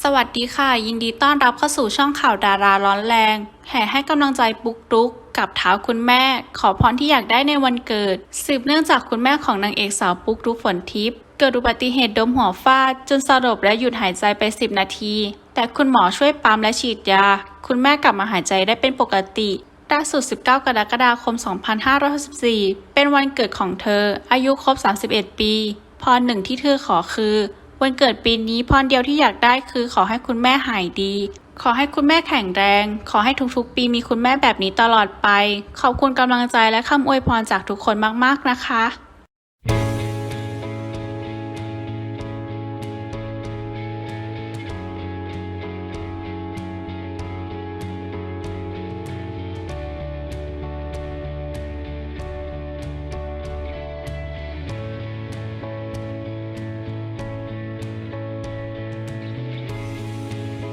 สวัสดีค่ะ ยินดีต้อนรับเข้าสู่ช่องข่าวดาราร้อนแรง แห่ให้กำลังใจปุ๊กลุกกับเท้าคุณแม่ ขอพรที่อยากได้ในวันเกิด สืบเนื่องจากคุณแม่ของนางเอกสาวปุ๊กลุกฝนทิพย์เกิดอุบัติเหตุดมหัวฟาด จนสลบและหยุดหายใจไป 10 นาที แต่คุณหมอช่วยปั๊มและฉีดยา คุณแม่กลับมาหายใจได้เป็นปกติล่าสุด 19 กรกฎาคม 2564 เป็นวันเกิดของเธอ อายุครบ 31 ปี พรหนึ่งที่เธอขอคือ วันเกิดปีนี้พรเดียวที่อยากได้คือขอให้คุณแม่หายดี ขอให้คุณแม่แข็งแรง ขอให้ทุกๆ ปีมีคุณแม่แบบนี้ตลอดไป ขอบคุณกำลังใจและคำอวยพรจากทุกคนมากๆนะคะ